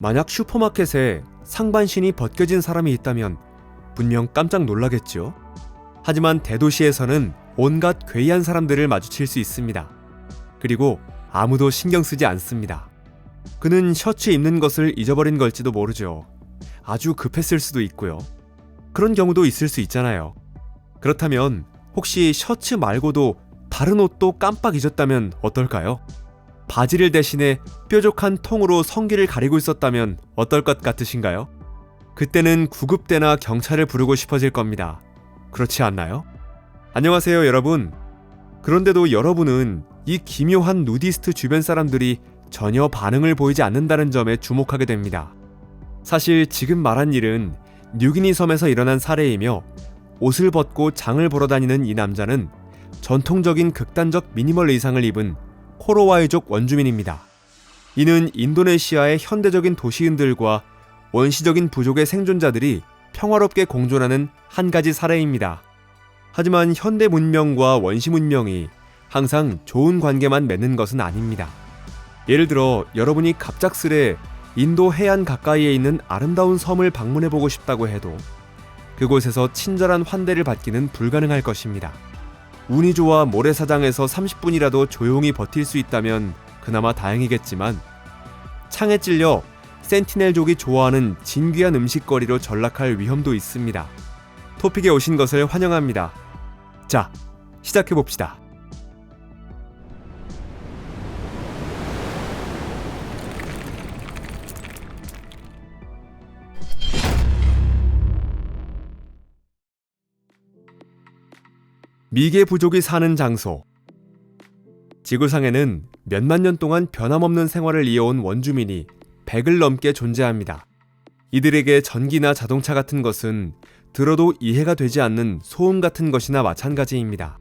만약 슈퍼마켓에 상반신이 벗겨진 사람이 있다면 분명 깜짝 놀라겠죠. 하지만 대도시에서는 온갖 괴이한 사람들을 마주칠 수 있습니다. 그리고 아무도 신경 쓰지 않습니다. 그는 셔츠 입는 것을 잊어버린 걸지도 모르죠. 아주 급했을 수도 있고요. 그런 경우도 있을 수 있잖아요. 그렇다면 혹시 셔츠 말고도 다른 옷도 깜빡 잊었다면 어떨까요? 바지를 대신에 뾰족한 통으로 성기를 가리고 있었다면 어떨 것 같으신가요? 그때는 구급대나 경찰을 부르고 싶어질 겁니다. 그렇지 않나요? 안녕하세요, 여러분. 그런데도 여러분은 이 기묘한 누디스트 주변 사람들이 전혀 반응을 보이지 않는다는 점에 주목하게 됩니다. 사실 지금 말한 일은 뉴기니 섬에서 일어난 사례이며 옷을 벗고 장을 보러 다니는 이 남자는 전통적인 극단적 미니멀 의상을 입은 코로와이족 원주민입니다. 이는 인도네시아의 현대적인 도시인들과 원시적인 부족의 생존자들이 평화롭게 공존하는 한 가지 사례입니다. 하지만 현대 문명과 원시 문명이 항상 좋은 관계만 맺는 것은 아닙니다. 예를 들어 여러분이 갑작스레 인도 해안 가까이에 있는 아름다운 섬을 방문해 보고 싶다고 해도 그곳에서 친절한 환대를 받기는 불가능할 것입니다. 운이 좋아 모래사장에서 30분이라도 조용히 버틸 수 있다면 그나마 다행이겠지만 창에 찔려 센티넬족이 좋아하는 진귀한 음식거리로 전락할 위험도 있습니다. 토픽에 오신 것을 환영합니다. 자, 시작해 봅시다. 미개 부족이 사는 장소. 지구상에는 몇만 년 동안 변함없는 생활을 이어온 원주민이 100을 넘게 존재합니다. 이들에게 전기나 자동차 같은 것은 들어도 이해가 되지 않는 소음 같은 것이나 마찬가지입니다.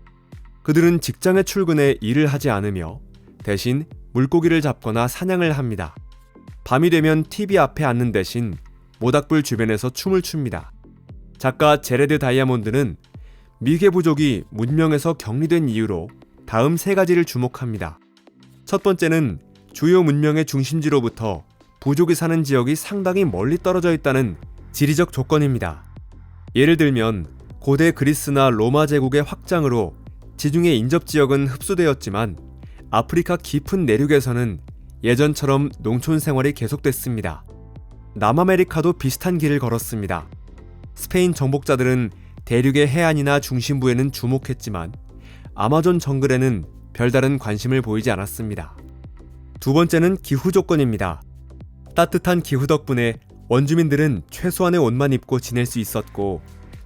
그들은 직장에 출근해 일을 하지 않으며 대신 물고기를 잡거나 사냥을 합니다. 밤이 되면 TV 앞에 앉는 대신 모닥불 주변에서 춤을 춥니다. 작가 제레드 다이아몬드는 미개 부족이 문명에서 격리된 이유로 다음 세 가지를 주목합니다. 첫 번째는 주요 문명의 중심지로부터 부족이 사는 지역이 상당히 멀리 떨어져 있다는 지리적 조건입니다. 예를 들면 고대 그리스나 로마 제국의 확장으로 지중해 인접 지역은 흡수되었지만 아프리카 깊은 내륙에서는 예전처럼 농촌 생활이 계속됐습니다. 남아메리카도 비슷한 길을 걸었습니다. 스페인 정복자들은 대륙의 해안이나 중심부에는 주목했지만 아마존 정글에는 별다른 관심을 보이지 않았습니다. 두 번째는 기후 조건입니다. 따뜻한 기후 덕분에 원주민들은 최소한의 옷만 입고 지낼 수 있었고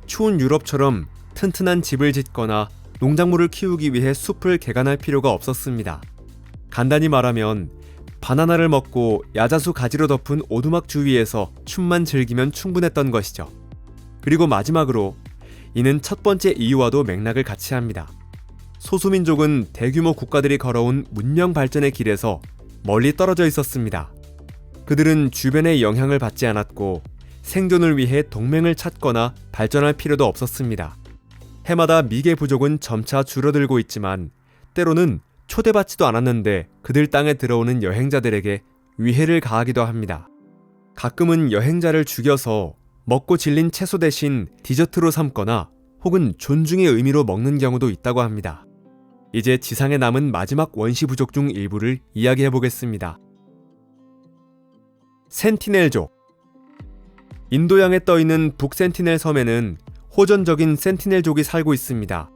추운 유럽처럼 튼튼한 집을 짓거나 농작물을 키우기 위해 숲을 개간할 필요가 없었습니다. 간단히 말하면 바나나를 먹고 야자수 가지로 덮은 오두막 주위에서 춤만 즐기면 충분했던 것이죠. 그리고 마지막으로 이는 첫 번째 이유와도 맥락을 같이 합니다. 소수민족은 대규모 국가들이 걸어온 문명 발전의 길에서 멀리 떨어져 있었습니다. 그들은 주변의 영향을 받지 않았고 생존을 위해 동맹을 찾거나 발전할 필요도 없었습니다. 해마다 미개 부족은 점차 줄어들고 있지만 때로는 초대받지도 않았는데 그들 땅에 들어오는 여행자들에게 위해를 가하기도 합니다. 가끔은 여행자를 죽여서 먹고 질린 채소 대신 디저트로 삼거나 혹은 존중의 의미로 먹는 경우도 있다고 합니다. 이제 지상에 남은 마지막 원시 부족 중 일부를 이야기해 보겠습니다. 센티넬족 인도양에 떠 있는 북센티넬 섬에는 호전적인 센티넬족이 살고 있습니다.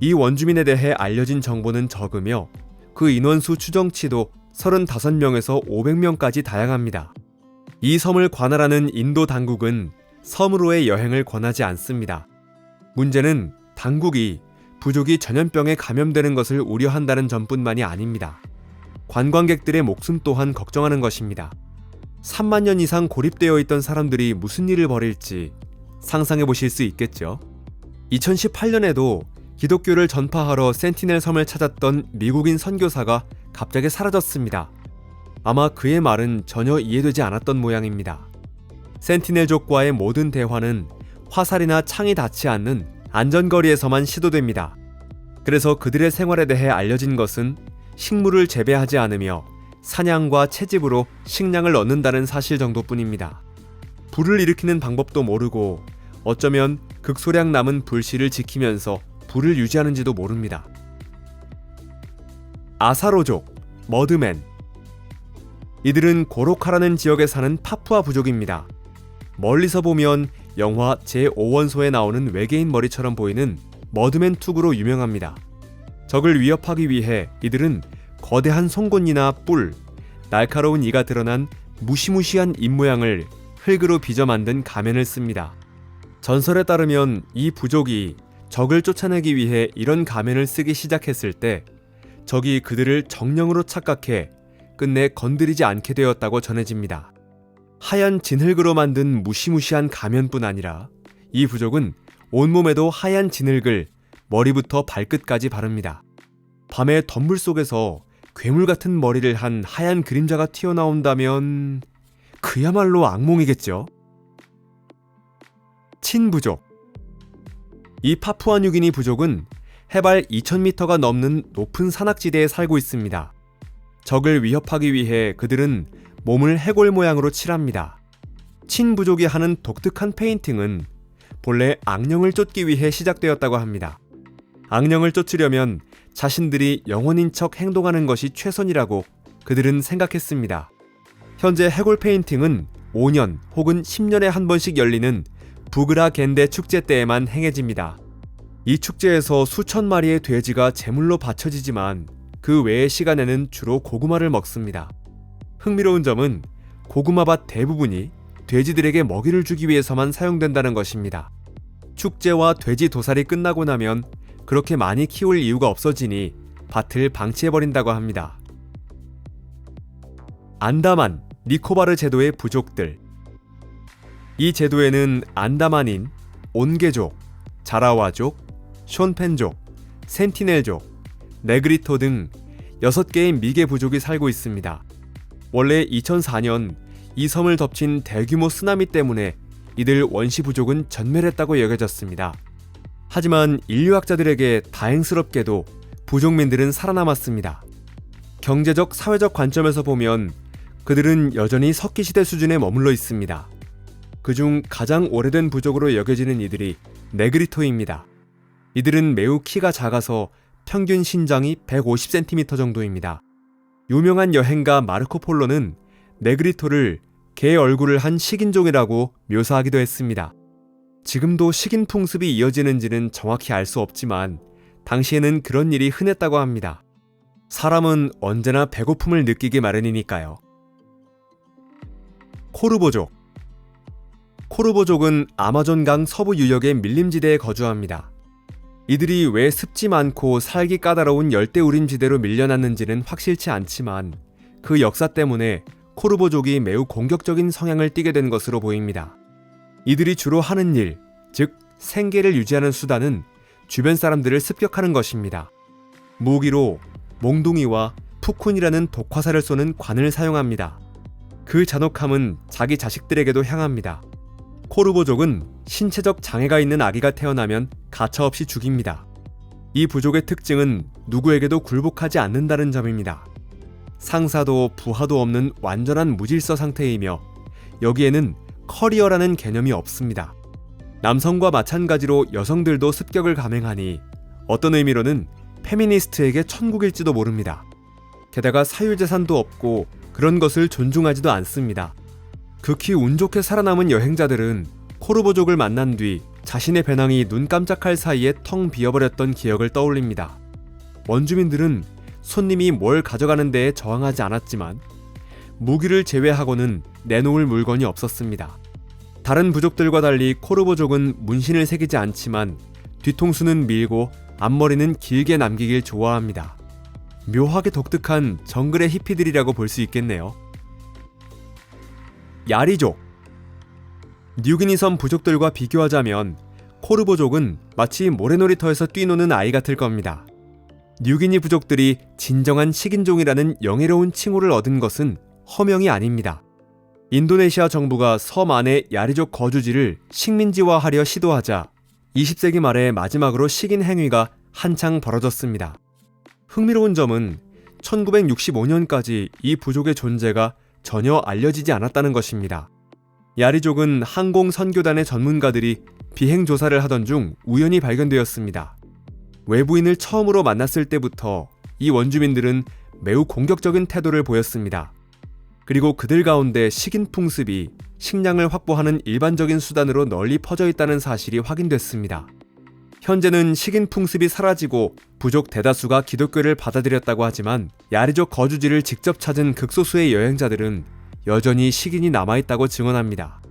이 원주민에 대해 알려진 정보는 적으며 그 인원수 추정치도 35명에서 500명까지 다양합니다. 이 섬을 관할하는 인도 당국은 섬으로의 여행을 권하지 않습니다. 문제는 당국이 부족이 전염병에 감염되는 것을 우려한다는 점뿐만이 아닙니다. 관광객들의 목숨 또한 걱정하는 것입니다. 3만 년 이상 고립되어 있던 사람들이 무슨 일을 벌일지 상상해 보실 수 있겠죠. 2018년에도 기독교를 전파하러 센티넬 섬을 찾았던 미국인 선교사가 갑자기 사라졌습니다. 아마 그의 말은 전혀 이해되지 않았던 모양입니다. 센티넬족과의 모든 대화는 화살이나 창이 닿지 않는 안전거리에서만 시도됩니다. 그래서 그들의 생활에 대해 알려진 것은 식물을 재배하지 않으며 사냥과 채집으로 식량을 얻는다는 사실 정도뿐입니다. 불을 일으키는 방법도 모르고 어쩌면 극소량 남은 불씨를 지키면서 불을 유지하는지도 모릅니다. 아사로족, 머드맨. 이들은 고로카라는 지역에 사는 파푸아 부족입니다. 멀리서 보면 영화 제5원소에 나오는 외계인 머리처럼 보이는 머드맨 툭으로 유명합니다. 적을 위협하기 위해 이들은 거대한 송곳니나 뿔, 날카로운 이가 드러난 무시무시한 입모양을 흙으로 빚어 만든 가면을 씁니다. 전설에 따르면 이 부족이 적을 쫓아내기 위해 이런 가면을 쓰기 시작했을 때 적이 그들을 정령으로 착각해 끝내 건드리지 않게 되었다고 전해집니다. 하얀 진흙으로 만든 무시무시한 가면뿐 아니라 이 부족은 온몸에도 하얀 진흙을 머리부터 발끝까지 바릅니다. 밤에 덤불 속에서 괴물 같은 머리를 한 하얀 그림자가 튀어나온다면 그야말로 악몽이겠죠. 친부족 이 파푸아뉴기니 부족은 해발 2000m가 넘는 높은 산악지대에 살고 있습니다. 적을 위협하기 위해 그들은 몸을 해골 모양으로 칠합니다. 친부족이 하는 독특한 페인팅은 본래 악령을 쫓기 위해 시작되었다고 합니다. 악령을 쫓으려면 자신들이 영혼인 척 행동하는 것이 최선이라고 그들은 생각했습니다. 현재 해골 페인팅은 5년 혹은 10년에 한 번씩 열리는 부그라 겐데 축제 때에만 행해집니다. 이 축제에서 수천 마리의 돼지가 제물로 바쳐지지만 그 외의 시간에는 주로 고구마를 먹습니다. 흥미로운 점은 고구마밭 대부분이 돼지들에게 먹이를 주기 위해서만 사용된다는 것입니다. 축제와 돼지 도살이 끝나고 나면 그렇게 많이 키울 이유가 없어지니 밭을 방치해버린다고 합니다. 안다만, 니코바르 제도의 부족들. 이 제도에는 안다만인, 온게족, 자라와족, 숀펜족, 센티넬족, 네그리토 등 6개의 미개 부족이 살고 있습니다. 원래 2004년 이 섬을 덮친 대규모 쓰나미 때문에 이들 원시 부족은 전멸했다고 여겨졌습니다. 하지만 인류학자들에게 다행스럽게도 부족민들은 살아남았습니다. 경제적, 사회적 관점에서 보면 그들은 여전히 석기시대 수준에 머물러 있습니다. 그중 가장 오래된 부족으로 여겨지는 이들이 네그리토입니다. 이들은 매우 키가 작아서 평균 신장이 150cm 정도입니다. 유명한 여행가 마르코 폴로는 네그리토를 개 얼굴을 한 식인종이라고 묘사하기도 했습니다. 지금도 식인 풍습이 이어지는지는 정확히 알 수 없지만 당시에는 그런 일이 흔했다고 합니다. 사람은 언제나 배고픔을 느끼기 마련이니까요. 코르보족 코르보족은 아마존강 서부 유역의 밀림지대에 거주합니다. 이들이 왜 습지 많고 살기 까다로운 열대 우림지대로 밀려났는지는 확실치 않지만 그 역사 때문에 코르보족이 매우 공격적인 성향을 띠게 된 것으로 보입니다. 이들이 주로 하는 일, 즉 생계를 유지하는 수단은 주변 사람들을 습격하는 것입니다. 무기로 몽둥이와 푸쿤이라는 독화살을 쏘는 관을 사용합니다. 그 잔혹함은 자기 자식들에게도 향합니다. 코르보족은 신체적 장애가 있는 아기가 태어나면 가차없이 죽입니다. 이 부족의 특징은 누구에게도 굴복하지 않는다는 점입니다. 상사도 부하도 없는 완전한 무질서 상태이며 여기에는 커리어라는 개념이 없습니다. 남성과 마찬가지로 여성들도 습격을 감행하니 어떤 의미로는 페미니스트에게 천국일지도 모릅니다. 게다가 사유재산도 없고 그런 것을 존중하지도 않습니다. 극히 운 좋게 살아남은 여행자들은 코르보족을 만난 뒤 자신의 배낭이 눈 깜짝할 사이에 텅 비어버렸던 기억을 떠올립니다. 원주민들은 손님이 뭘 가져가는 데에 저항하지 않았지만 무기를 제외하고는 내놓을 물건이 없었습니다. 다른 부족들과 달리 코르보족은 문신을 새기지 않지만 뒤통수는 밀고 앞머리는 길게 남기길 좋아합니다. 묘하게 독특한 정글의 히피들이라고 볼 수 있겠네요. 야리족 뉴기니 섬 부족들과 비교하자면 코르보족은 마치 모래놀이터에서 뛰노는 아이 같을 겁니다. 뉴기니 부족들이 진정한 식인종이라는 영예로운 칭호를 얻은 것은 허명이 아닙니다. 인도네시아 정부가 섬 안의 야리족 거주지를 식민지화하려 시도하자 20세기 말에 마지막으로 식인 행위가 한창 벌어졌습니다. 흥미로운 점은 1965년까지 이 부족의 존재가 전혀 알려지지 않았다는 것입니다. 야리족은 항공 선교단의 전문가들이 비행 조사를 하던 중 우연히 발견되었습니다. 외부인을 처음으로 만났을 때부터 이 원주민들은 매우 공격적인 태도를 보였습니다. 그리고 그들 가운데 식인 풍습이 식량을 확보하는 일반적인 수단으로 널리 퍼져 있다는 사실이 확인됐습니다. 현재는 식인 풍습이 사라지고 부족 대다수가 기독교를 받아들였다고 하지만 야리족 거주지를 직접 찾은 극소수의 여행자들은 여전히 식인이 남아있다고 증언합니다.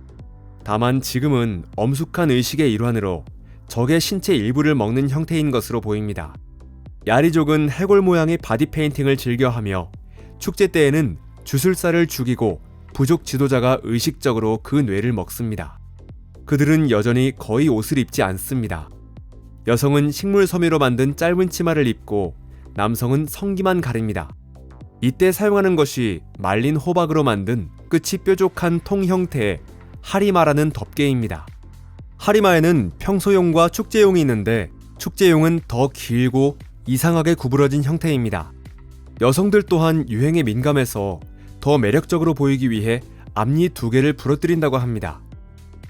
다만 지금은 엄숙한 의식의 일환으로 적의 신체 일부를 먹는 형태인 것으로 보입니다. 야리족은 해골 모양의 바디 페인팅을 즐겨하며 축제 때에는 주술사를 죽이고 부족 지도자가 의식적으로 그 뇌를 먹습니다. 그들은 여전히 거의 옷을 입지 않습니다. 여성은 식물 섬유로 만든 짧은 치마를 입고 남성은 성기만 가립니다. 이때 사용하는 것이 말린 호박으로 만든 끝이 뾰족한 통 형태의 하리마라는 덮개입니다. 하리마에는 평소용과 축제용이 있는데 축제용은 더 길고 이상하게 구부러진 형태입니다. 여성들 또한 유행에 민감해서 더 매력적으로 보이기 위해 앞니 두 개를 부러뜨린다고 합니다.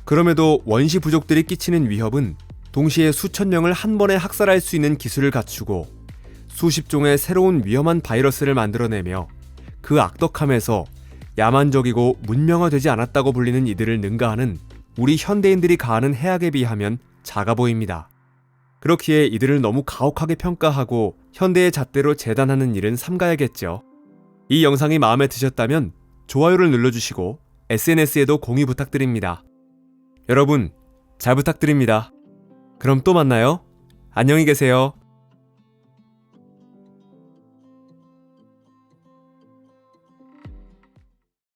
그럼에도 원시 부족들이 끼치는 위협은 동시에 수천 명을 한 번에 학살할 수 있는 기술을 갖추고 수십 종의 새로운 위험한 바이러스를 만들어내며 그 악덕함에서 야만적이고 문명화되지 않았다고 불리는 이들을 능가하는 우리 현대인들이 가하는 해악에 비하면 작아 보입니다. 그렇기에 이들을 너무 가혹하게 평가하고 현대의 잣대로 재단하는 일은 삼가야겠죠. 이 영상이 마음에 드셨다면 좋아요를 눌러주시고 SNS에도 공유 부탁드립니다. 여러분, 잘 부탁드립니다. 그럼 또 만나요. 안녕히 계세요.